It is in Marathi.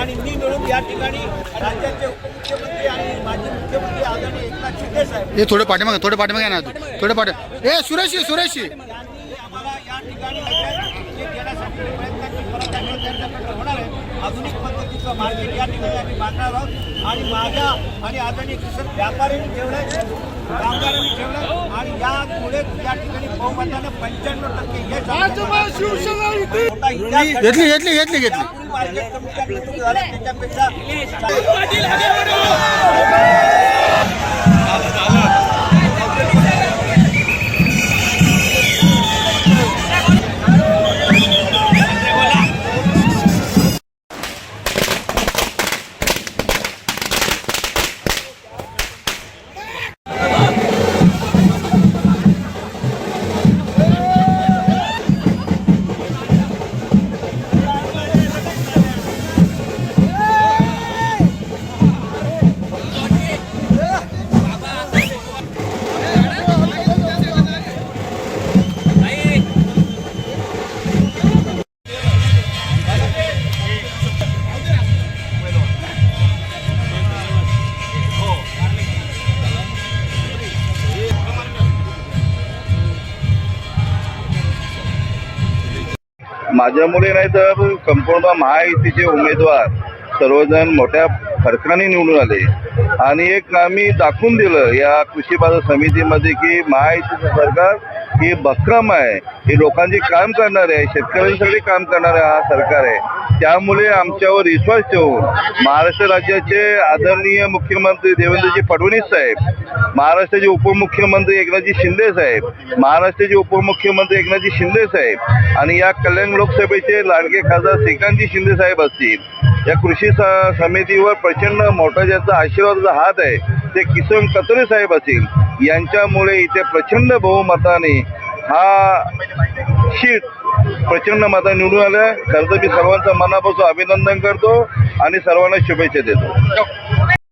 आणि मी मिळून या ठिकाणी राज्याचे उपमुख्यमंत्री आणि माजी मुख्यमंत्री आदरणीय एकनाथ शिंदे साहेब हे थोडे पाठीमागे थोडे पाठीमागे ना. थोडे पाठी ए सुरेशजी सुरेशजी यांनी आम्हाला या ठिकाणी जे देण्यासाठी प्रयत्न केले, परत त्यांना त्यांच्याकडनं होणार आहे. आधुनिक पद्धतीचं मार्केट या ठिकाणी आम्ही बांधणार आहोत. आणि माझ्या आणि आदरणीय किसन व्यापाऱ्यांनी ठेवलंय कामगारांनी ठेवलंय. आणि यामुळे या ठिकाणी बहुमताने पंच्याण्णव टक्के. घेतली घेतली घेतली घेतली. मार्केट कमिट्या निवडून झाल्या त्याच्यापेक्षा माझ्यामुळे नाही तर संपूर्ण महायुतीचे उमेदवार सर्वजण मोठ्या फरकाने निवडून आले. आणि एक आम्ही दाखवून दिलं या कृषी बाजार समितीमध्ये की महायुतीचं सरकार हे भक्कम आहे. हे लोकांचे काम करणार आहे शेतकऱ्यांसाठी काम करणार हा सरकार आहे. त्यामुळे आमच्यावर विश्वास ठेवून महाराष्ट्र राज्याचे आदरणीय मुख्यमंत्री देवेंद्रजी फडणवीस साहेब महाराष्ट्राचे उपमुख्यमंत्री एकनाथजी शिंदे साहेब महाराष्ट्राचे उपमुख्यमंत्री एकनाथजी शिंदे साहेब आणि या कल्याण लोकसभेचे लाडके खासदार श्रीकांतजी शिंदे साहेब असतील. या कृषी समितीवर प्रचंड मोठा ज्याचा आशीर्वादाचा हात आहे ते किसन कतोरे साहेब असतील यांच्यामुळे इथे प्रचंड बहुमताने हा शीट प्रचंड मता निवडून आलं खरं तर मी सर्वांचं मनापासून अभिनंदन करतो आणि सर्वांना शुभेच्छा देतो.